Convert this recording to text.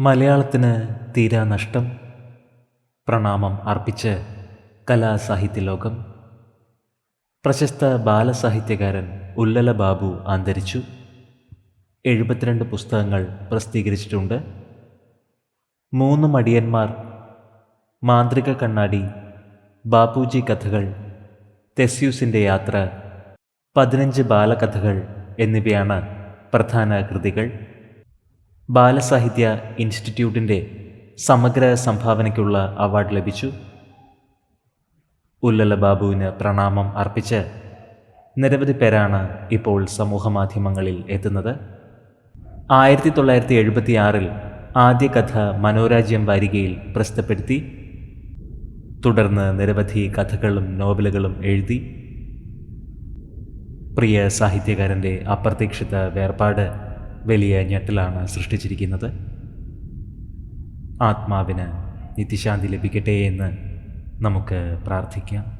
മലയാളത്തിന് തീരാ നഷ്ടം. പ്രണാമം അർപ്പിച്ച് കലാസാഹിത്യ ലോകം പ്രശസ്ത ബാലസാഹിത്യകാരൻ ഉല്ലല ബാബു അന്തരിച്ചു. എഴുപത്തിരണ്ട് പുസ്തകങ്ങൾ പ്രസിദ്ധീകരിച്ചിട്ടുണ്ട്. മൂന്ന് മടിയന്മാർ മാന്ത്രിക കണ്ണാടി ബാപ്പുജി കഥകൾ തെസ്യൂസിന്റെ യാത്ര പതിനഞ്ച് ബാലകഥകൾ എന്നിവയാണ് പ്രധാന കൃതികൾ. ബാലസാഹിത്യ ഇൻസ്റ്റിറ്റ്യൂട്ടിന്റെ സമഗ്ര സംഭാവനയ്ക്കുള്ള അവാർഡ് ലഭിച്ചു. ഉല്ലല ബാബുവിന് പ്രണാമം അർപ്പിച്ച് നിരവധി പേരാണ് ഇപ്പോൾ സമൂഹ മാധ്യമങ്ങളിൽ എത്തുന്നത്. ആയിരത്തി തൊള്ളായിരത്തി എഴുപത്തി ആറിൽ ആദ്യ കഥ മനോരാജ്യം വാരികയിൽ പ്രസിദ്ധപ്പെടുത്തി തുടർന്ന് നിരവധി കഥകളും നോവലുകളും എഴുതി. പ്രിയ സാഹിത്യകാരന്റെ അപ്രതീക്ഷിത വേർപാട് വലിയ ഞെട്ടലാണ് സൃഷ്ടിച്ചിരിക്കുന്നത്. ആത്മാവിന് നിത്യശാന്തി ലഭിക്കട്ടെ എന്ന് നമുക്ക് പ്രാർത്ഥിക്കാം.